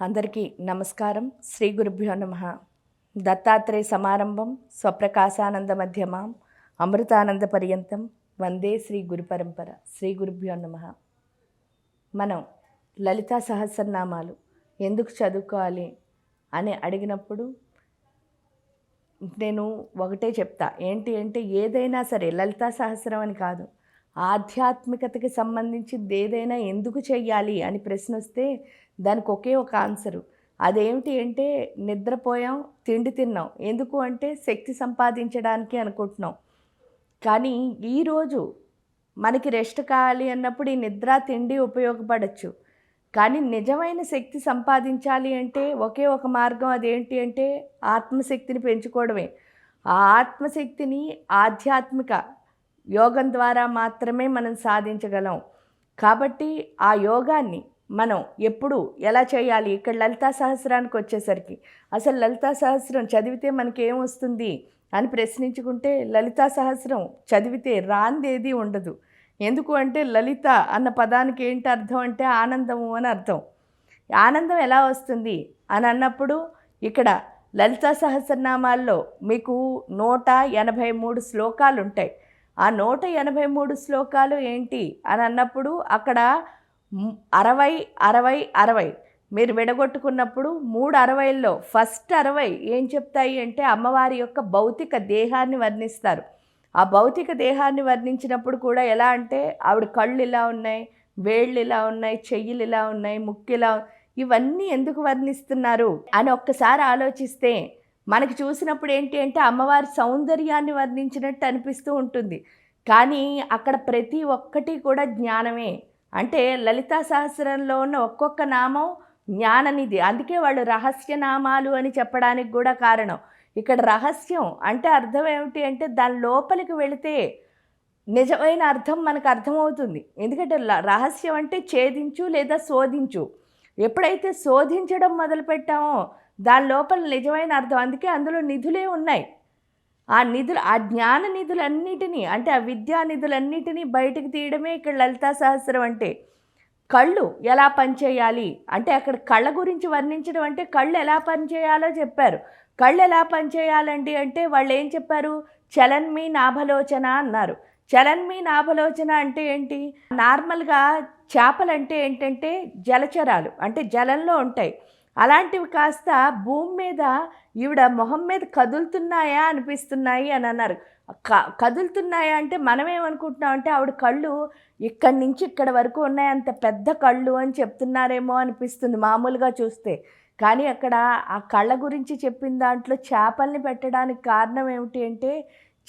అందరికీ నమస్కారం. శ్రీ గురుభ్యో నమ. దత్తాత్రేయ సమారంభం స్వప్రకాశానంద మధ్యమాం అమృతానంద పర్యంతం. వందే శ్రీ గురు పరంపర. శ్రీ గురుభ్యో నమ. మనం లలితా సహస్రనామాలు ఎందుకు చదువుకోవాలి అని అడిగినప్పుడు నేను ఒకటే చెప్తా. ఏంటి అంటే ఏదైనా సరే లలితా సహస్రం అని కాదు. ఆధ్యాత్మికతకి సంబంధించింది ఏదైనా ఎందుకు చెయ్యాలి అని ప్రశ్న వస్తే దానికి ఒకే ఒక ఆన్సరు. అదేమిటి అంటే నిద్రపోయాం తిండి తిన్నాం. ఎందుకు అంటే శక్తి సంపాదించడానికి అనుకుంటున్నాం. కానీ ఈరోజు మనకి రెస్ట్ కావాలి అన్నప్పుడు ఈ నిద్ర తిండి ఉపయోగపడచ్చు. కానీ నిజమైన శక్తి సంపాదించాలి అంటే ఒకే ఒక మార్గం అదేంటి అంటే ఆత్మశక్తిని పెంచుకోవడమే. ఆ ఆత్మశక్తిని ఆధ్యాత్మిక యోగం ద్వారా మాత్రమే మనం సాధించగలం. కాబట్టి ఆ యోగాన్ని మనం ఎప్పుడు ఎలా చేయాలి? ఇక్కడ లలితా సహస్రానికి వచ్చేసరికి అసలు లలితా సహస్రం చదివితే మనకి ఏమొస్తుంది అని ప్రశ్నించుకుంటే లలితా సహస్రం చదివితే రాందేది ఉండదు. ఎందుకు అంటే లలిత అన్న పదానికి ఏంటి అర్థం అంటే ఆనందము అని అర్థం. ఆనందం ఎలా వస్తుంది? అని అన్నప్పుడు ఇక్కడ లలితా సహస్రనామాల్లో మీకు నూట ఎనభై మూడు శ్లోకాలు ఉంటాయి ఆ నూట ఎనభై మూడు శ్లోకాలు ఏంటి అని అన్నప్పుడు అక్కడ అరవై అరవై అరవై. మీరు విడగొట్టుకున్నప్పుడు మూడు అరవైల్లో ఫస్ట్ అరవై ఏం చెప్తాయి అంటే అమ్మవారి యొక్క భౌతిక దేహాన్ని వర్ణిస్తారు. ఆ భౌతిక దేహాన్ని వర్ణించినప్పుడు కూడా ఎలా అంటే ఆవిడ కళ్ళు ఇలా ఉన్నాయి వేళ్ళు ఇలా ఉన్నాయి చెయ్యిలు ఇలా ఉన్నాయి ముక్కు ఇలా ఇవన్నీ ఎందుకు వర్ణిస్తున్నారు అని ఒక్కసారి ఆలోచిస్తే మనకు చూసినప్పుడు ఏంటి అంటే అమ్మవారి సౌందర్యాన్ని వర్ణించినట్టు అనిపిస్తూ ఉంటుంది. కానీ అక్కడ ప్రతి ఒక్కటి కూడా జ్ఞానమే. అంటే లలితా సహస్రంలో ఉన్న ఒక్కొక్క నామం జ్ఞాననిది అందుకే వాళ్ళు రహస్య నామాలు అని చెప్పడానికి కూడా కారణం. ఇక్కడ రహస్యం అంటే అర్థం ఏమిటి అంటే దాని లోపలికి వెళితే నిజమైన అర్థం మనకు అర్థమవుతుంది. ఎందుకంటే ల- రహస్యం అంటే ఛేదించు లేదా శోధించు. ఎప్పుడైతే శోధించడం మొదలుపెట్టామో దాని లోపల నిజమైన అర్థం. అందుకే అందులో నిధులే ఉన్నాయి. ఆ నిధులు ఆ జ్ఞాన నిధులన్నిటినీ అంటే ఆ విద్యా నిధులన్నిటినీ బయటకు తీయడమే ఇక్కడ లలితా సహస్రం అంటే. కళ్ళు ఎలా పనిచేయాలి? అంటే అక్కడ కళ్ళ గురించి వర్ణించడం అంటే కళ్ళు ఎలా పనిచేయాలో చెప్పారు. కళ్ళు ఎలా పనిచేయాలండి అంటే వాళ్ళు ఏం చెప్పారు? చలన్మి నాభలోచన అన్నారు. చలన్మి నాభలోచన అంటే ఏంటి? నార్మల్గా చేపలు అంటే ఏంటంటే జలచరాలు అంటే జలంలో ఉంటాయి. అలాంటివి కాస్త భూమి మీద ఈవిడ మొహం మీద కదులుతున్నాయా అనిపిస్తున్నాయి అని అన్నారు. క కదులుతున్నాయా అంటే మనమేమనుకుంటున్నాం అంటే ఆవిడ కళ్ళు ఇక్కడి నుంచి ఇక్కడ వరకు ఉన్నాయి అంత పెద్ద కళ్ళు అని చెప్తున్నారేమో అనిపిస్తుంది మామూలుగా చూస్తే. కానీ అక్కడ ఆ కళ్ళ గురించి చెప్పిన దాంట్లో చేపల్ని పెట్టడానికి కారణం ఏమిటి అంటే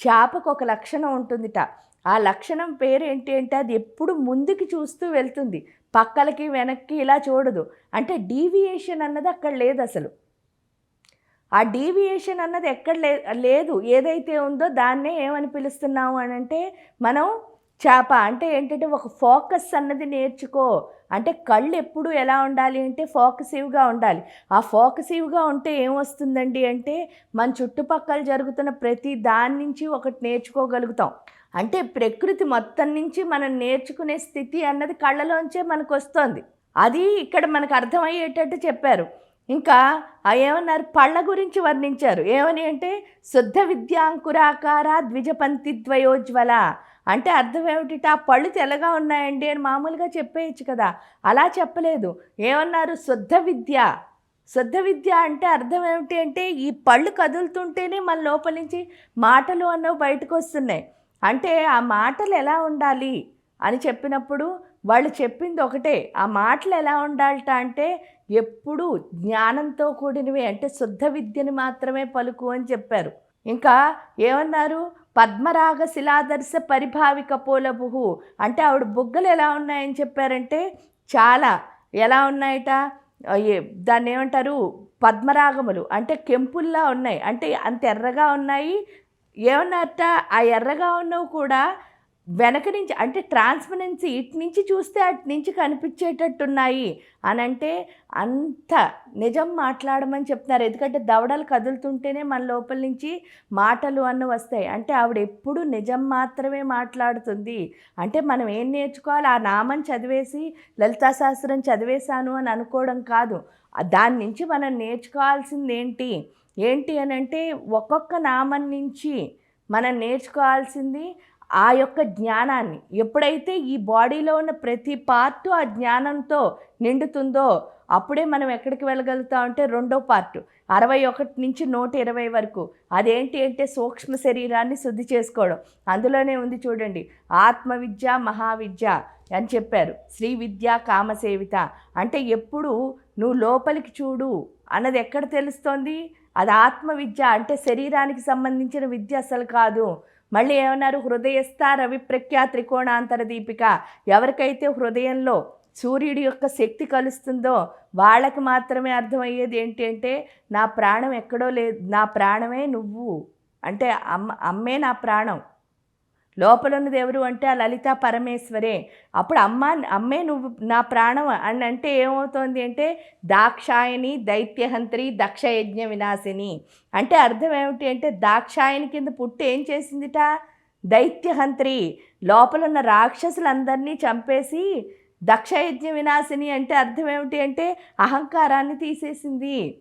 చేపకు ఒక లక్షణం ఉంటుందిట. ఆ లక్షణం పేరు ఏంటి అంటే అది ఎప్పుడు ముందుకు చూస్తూ వెళ్తుంది. పక్కలకి వెనక్కి ఇలా చూడదు. అంటే డీవియేషన్ అన్నది అక్కడ లేదు అసలు. ఆ డీవియేషన్ అన్నది ఎక్కడ లే లేదు. ఏదైతే ఉందో దాన్నే ఏమని పిలుస్తున్నాము అని అంటే మనం చేప అంటే ఏంటంటే ఒక ఫోకస్ అన్నది నేర్చుకో. అంటే కళ్ళు ఎప్పుడు ఎలా ఉండాలి అంటే ఫోకసివ్గా ఉండాలి. ఆ ఫోకసివ్గా ఉంటే ఏమొస్తుందండి అంటే మన చుట్టుపక్కల జరుగుతున్న ప్రతి దాని నుంచి ఒకటి నేర్చుకోగలుగుతాం. అంటే ప్రకృతి మొత్తం నుంచి మనం నేర్చుకునే స్థితి అన్నది కళ్ళలోంచే మనకు వస్తుంది అది ఇక్కడ మనకు అర్థమయ్యేటట్టు చెప్పారు. ఇంకా ఆ ఏమన్నారు? పళ్ళ గురించి వర్ణించారు. ఏమని అంటే శుద్ధ విద్యాంకురాకార ద్విజపంతి ద్వయోజ్వల. అంటే అర్థం ఏమిటి ఆ పళ్ళు తెల్లగా ఉన్నాయండి అని మామూలుగా చెప్పేయచ్చు కదా. అలా చెప్పలేదు. ఏమన్నారు? శుద్ధ విద్య. శుద్ధ విద్య అంటే అర్థం ఏమిటి అంటే ఈ పళ్ళు కదులుతుంటేనే మన లోపల నుంచి మాటలు అన్నవి బయటకు వస్తున్నాయి అంటే ఆ మాటలు ఎలా ఉండాలి అని చెప్పినప్పుడు వాళ్ళు చెప్పింది ఒకటే ఆ మాటలు ఎలా ఉండాలట అంటే ఎప్పుడూ జ్ఞానంతో కూడినవి అంటే శుద్ధ విద్యని మాత్రమే పలుకు అని చెప్పారు. ఇంకా ఏమన్నారు? పద్మరాగ శిలాదర్శ పరిభావిక పూలబుహు అంటే ఆవిడ బుగ్గలు ఎలా ఉన్నాయని చెప్పారంటే చాలా. ఎలా ఉన్నాయట? దాన్ని ఏమంటారు? పద్మరాగములు అంటే కెంపుల్లా ఉన్నాయి. అంటే అంత ఎర్రగా ఉన్నాయి ఏమన్నట్ట ఆ ఎర్రగా ఉన్నవి కూడా వెనక నుంచి అంటే ట్రాన్స్పరెన్సీ ఇటు నుంచి చూస్తే అటు నుంచి కనిపించేటట్టున్నాయి. అని అంటే అంత నిజం మాట్లాడమని చెప్తున్నారు. ఎందుకంటే దవడలు కదులుతుంటేనే మన లోపల నుంచి మాటలు అన్న వస్తాయి. అంటే ఆవిడ ఎప్పుడు నిజం మాత్రమే మాట్లాడుతుంది. అంటే మనం ఏం నేర్చుకోవాలి? ఆ నామం చదివేసి లలితా శాస్త్రం చదివేశాను అని అనుకోవడం కాదు. దాని నుంచి మనం నేర్చుకోవాల్సింది ఏంటి ఏంటి అని అంటే ఒక్కొక్క నామం నుంచి మనం నేర్చుకోవాల్సింది ఆ యొక్క జ్ఞానాన్ని. ఎప్పుడైతే ఈ బాడీలో ఉన్న ప్రతి పార్టు ఆ జ్ఞానంతో నిండుతుందో అప్పుడే మనం ఎక్కడికి వెళ్ళగలుగుతాం అంటే రెండో పార్టు అరవై ఒకటి నుంచి నూట ఇరవై వరకు. అదేంటి అంటే సూక్ష్మ శరీరాన్ని శుద్ధి చేసుకోవడం. అందులోనే ఉంది చూడండి ఆత్మవిద్య మహావిద్య అని చెప్పారు. శ్రీ విద్య కామసేవిత అంటే ఎప్పుడు నువ్వు లోపలికి చూడు అన్నది ఎక్కడ తెలుస్తోంది? అది ఆత్మవిద్య అంటే శరీరానికి సంబంధించిన విద్య అసలు కాదు. మళ్ళీ ఏమన్నారు? హృదయస్థ రవిప్రఖ్యా త్రికోణాంతర దీపిక. ఎవరికైతే హృదయంలో సూర్యుడి యొక్క శక్తి కలుస్తుందో వాళ్ళకి మాత్రమే అర్థమయ్యేది ఏంటి అంటే నా ప్రాణం ఎక్కడో లేదు నా ప్రాణమే నువ్వు. అంటే అమ్మ అమ్మే నా ప్రాణం. లోపల ఉన్నది ఎవరు అంటే ఆ లలిత పరమేశ్వరే. అప్పుడు అమ్మ అమ్మే నువ్వు నా ప్రాణం అని అంటే ఏమవుతోంది అంటే దాక్షాయని దైత్యహంత్రి దక్షయజ్ఞ వినాశిని. అంటే అర్థం ఏమిటి అంటే దాక్షాయని కింద పుట్టి ఏం చేసిందిట? దైత్యహంత్రి. లోపల ఉన్న రాక్షసులందరినీ చంపేసి దక్షయజ్ఞ వినాశిని అంటే అర్థం ఏమిటి అంటే అహంకారాన్ని తీసేసింది.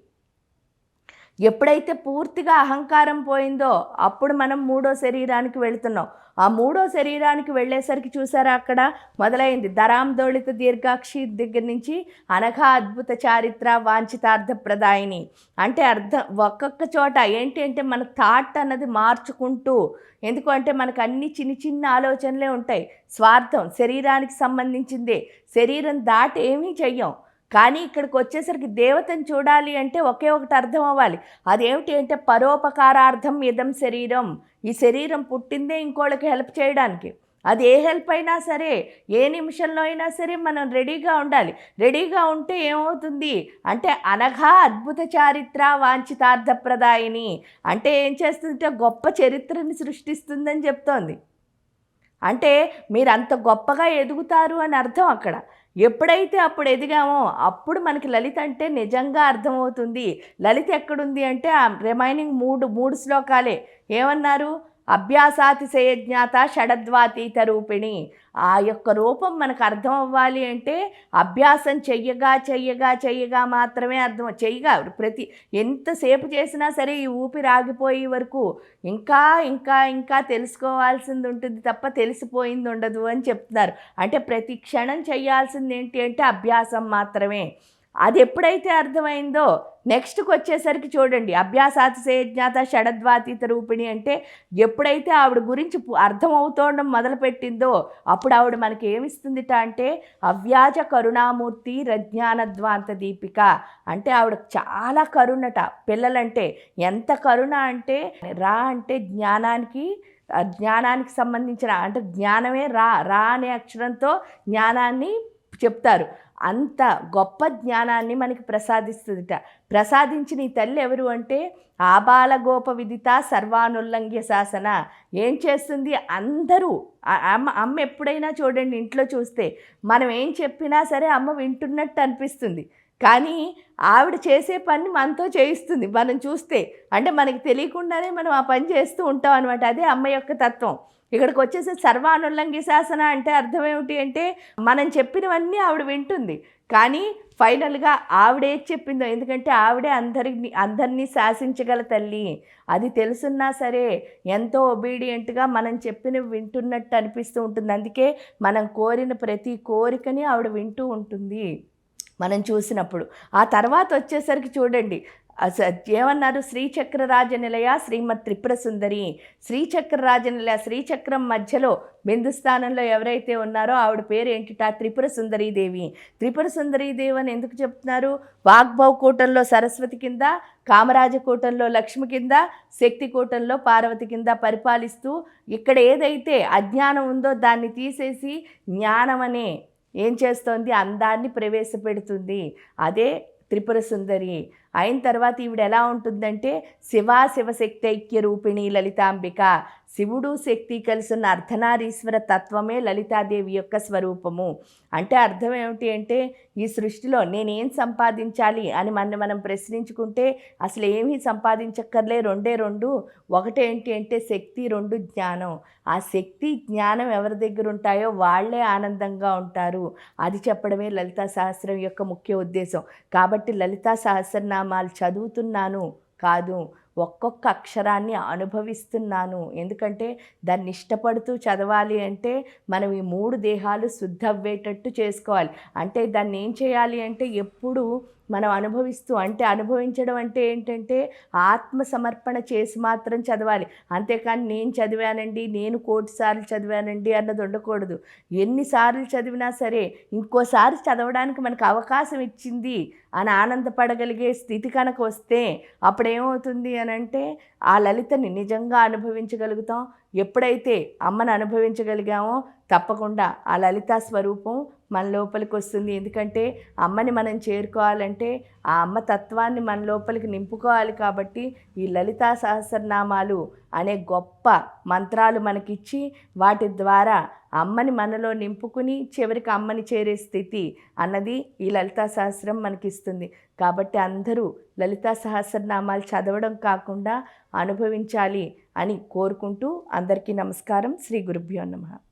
ఎప్పుడైతే పూర్తిగా అహంకారం పోయిందో అప్పుడు మనం మూడో శరీరానికి వెళుతున్నాం. ఆ మూడో శరీరానికి వెళ్ళేసరికి చూసారా అక్కడ? మొదలైంది. దరాందోళిత దీర్ఘాక్షి దగ్గర నుంచి అనఘా అద్భుత చారిత్ర వాంఛితార్థ ప్రదాయిని అంటే అర్థం ఒక్కొక్క చోట ఏంటి అంటే మన థాట్ అన్నది మార్చుకుంటూ ఎందుకు అంటే మనకు అన్ని చిన్న చిన్న ఆలోచనలే ఉంటాయి. స్వార్థం శరీరానికి సంబంధించిందే. శరీరం దాటి ఏమీ చెయ్యం. కానీ ఇక్కడికి వచ్చేసరికి దేవతను చూడాలి అంటే ఒకే ఒకటి అర్థం అవ్వాలి. అదేమిటి అంటే పరోపకారార్థం ఇదం శరీరం. ఈ శరీరం పుట్టిందే ఇంకోళ్ళకి హెల్ప్ చేయడానికి. అది ఏ హెల్ప్ అయినా సరే ఏ నిమిషంలో అయినా సరే మనం రెడీగా ఉండాలి. రెడీగా ఉంటే ఏమవుతుంది? అంటే అనఘా అద్భుత చారిత్ర వాంఛితార్థప్రదాయిని. అంటే ఏం చేస్తుందంటే గొప్ప చరిత్రని సృష్టిస్తుందని చెప్తోంది. అంటే మీరు అంత గొప్పగా ఎదుగుతారు అని అర్థం అక్కడ. ఎప్పుడైతే అప్పుడు ఎదిగామో అప్పుడు మనకి లలిత అంటే నిజంగా అర్థమవుతుంది. లలిత ఎక్కడుంది అంటే ఆ రిమైనింగ్ మూడు మూడు శ్లోకాలే. ఏమన్నారు? అభ్యాసాతిశయజ్ఞాత షడద్వాతీత రూపిణి ఆ యొక్క రూపం మనకు అర్థం అవ్వాలి అంటే అభ్యాసం చెయ్యగా చెయ్యగా చెయ్యగా మాత్రమే అర్థం చెయ్యగా. ప్రతి ఎంతసేపు చేసినా సరే ఈ ఊపిరి ఆగిపోయే వరకు ఇంకా ఇంకా ఇంకా తెలుసుకోవాల్సింది ఉంటుంది తప్ప తెలిసిపోయింది ఉండదు అని చెప్తున్నారు. అంటే ప్రతి క్షణం చేయాల్సింది ఏంటి అంటే అభ్యాసం మాత్రమే. అది ఎప్పుడైతే అర్థమైందో నెక్స్ట్కి వచ్చేసరికి చూడండి అభ్యాసాతిశయజ్ఞాత షడద్వాతీత రూపిణి అంటే ఎప్పుడైతే ఆవిడ గురించి పు- అర్థమవుతోండం మొదలుపెట్టిందో అప్పుడు ఆవిడ మనకి ఏమిస్తుందిట అంటే అవ్యాజ కరుణామూర్తి రజ్ఞానద్వాంత దీపిక. అంటే ఆవిడ చాలా కరుణట. పిల్లలంటే ఎంత కరుణ అంటే రా అంటే జ్ఞానానికి జ్ఞానానికి సంబంధించిన అంటే జ్ఞానమే రా రా అనే అక్షరంతో జ్ఞానాన్ని చెప్తారు. అంత గొప్ప జ్ఞానాన్ని మనకి ప్రసాదిస్తుందిట. ప్రసాదించిన ఈ తల్లి ఎవరు అంటే ఆబాలగోప విదిత సర్వానుల్లంఘ్య శాసన. ఏం చేస్తుంది? అందరూ అమ్మ అమ్మ ఎప్పుడైనా చూడండి ఇంట్లో చూస్తే మనం ఏం చెప్పినా సరే అమ్మ వింటున్నట్టు అనిపిస్తుంది. కానీ ఆవిడ చేసే పని మనతో చేయిస్తుంది. మనం చూస్తే అంటే మనకి తెలియకుండానే మనం ఆ పని చేస్తూ ఉంటాం అనమాట అదే అమ్మ యొక్క తత్వం. ఇక్కడికి వచ్చేసి సర్వానుల్లంఘి శాసన అంటే అర్థం ఏమిటి అంటే మనం చెప్పినవన్నీ ఆవిడ వింటుంది. కానీ ఫైనల్గా ఆవిడే చెప్పిందో ఎందుకంటే ఆవిడే అందరిని అందరినీ శాసించగల తల్లి. అది తెలుసున్నా సరే ఎంతో ఒబీడియంట్గా మనం చెప్పినవి వింటున్నట్టు అనిపిస్తూ ఉంటుంది. అందుకే మనం కోరిన ప్రతి కోరికని ఆవిడ వింటూ ఉంటుంది. మనం చూసినప్పుడు. ఆ తర్వాత వచ్చేసరికి చూడండి ఏమన్నారు? శ్రీచక్ర రాజనిలయ శ్రీమద్ త్రిపుర సుందరి. శ్రీచక్ర రాజనిలయ శ్రీచక్రం మధ్యలో బిందు స్థానంలో ఎవరైతే ఉన్నారో ఆవిడ పేరు ఏంటిట త్రిపుర సుందరీదేవి. త్రిపుర సుందరీదేవి అని ఎందుకు చెప్తున్నారు? వాగ్భవ కూటంలో సరస్వతి కింద కామరాజకూటంలో లక్ష్మి కింద శక్తి కూటంలో పార్వతి కింద పరిపాలిస్తూ ఇక్కడ ఏదైతే అజ్ఞానం ఉందో దాన్ని తీసేసి జ్ఞానం అనే ఏం చేస్తోంది? అందాన్ని ప్రవేశపెడుతుంది. అదే త్రిపుర సుందరి. అయిన తర్వాత ఈవిడ ఎలా ఉంటుందంటే శివ శివశక్తి ఐక్య రూపిణి లలితాంబిక. శివుడు శక్తి కలిసి ఉన్న అర్ధనారీశ్వర తత్వమే లలితాదేవి యొక్క స్వరూపము. అంటే అర్థం ఏమిటి అంటే ఈ సృష్టిలో నేనేం సంపాదించాలి అని మన మనం ప్రశ్నించుకుంటే అసలు ఏమీ సంపాదించక్కర్లే రెండే రెండు. ఒకటేంటి అంటే శక్తి రెండు జ్ఞానం. ఆ శక్తి జ్ఞానం ఎవరి దగ్గర ఉంటాయో వాళ్ళే ఆనందంగా ఉంటారు. అది చెప్పడమే లలితా సహస్రం యొక్క ముఖ్య ఉద్దేశం. కాబట్టి లలితా సహస్రనామాలు చదువుతున్నాను కాదు. ఒక్కొక్క అక్షరాన్ని అనుభవిస్తున్నాను. ఎందుకంటే దాన్ని ఇష్టపడుతూ చదవాలి అంటే మనం ఈ మూడు దేహాలు శుద్ధ అవ్వేటట్టు చేసుకోవాలి. అంటే దాన్ని ఏం చేయాలి అంటే ఎప్పుడు మనం అనుభవిస్తూ అంటే అనుభవించడం అంటే ఏంటంటే ఆత్మ సమర్పణ చేసి మాత్రం చదవాలి. అంతేకాని నేను చదివానండి నేను కోటి సార్లు చదివానండి అన్నది ఉండకూడదు. ఎన్నిసార్లు చదివినా సరే ఇంకోసారి చదవడానికి మనకు అవకాశం ఇచ్చింది అని ఆనందపడగలిగే స్థితి కనుక వస్తే అప్పుడేమవుతుంది అని అంటే ఆ లలితని నిజంగా అనుభవించగలుగుతాం. ఎప్పుడైతే అమ్మను అనుభవించగలిగామో తప్పకుండా ఆ లలితా స్వరూపం మన లోపలికి వస్తుంది. ఎందుకంటే అమ్మని మనం చేరుకోవాలంటే ఆ అమ్మ తత్వాన్ని మన లోపలికి నింపుకోవాలి కాబట్టి ఈ లలితా సహస్రనామాలు అనే గొప్ప మంత్రాలు మనకిచ్చి వాటి ద్వారా అమ్మని మనలో నింపుకుని చివరికి అమ్మని చేరే స్థితి అన్నది ఈ లలితా సహస్రం మనకిస్తుంది. కాబట్టి అందరూ లలితా సహస్రనామాలు చదవడం కాకుండా అనుభవించాలి. అని కోరుకుంటూ అందరికీ నమస్కారం. శ్రీ గురుభ్యో నమ.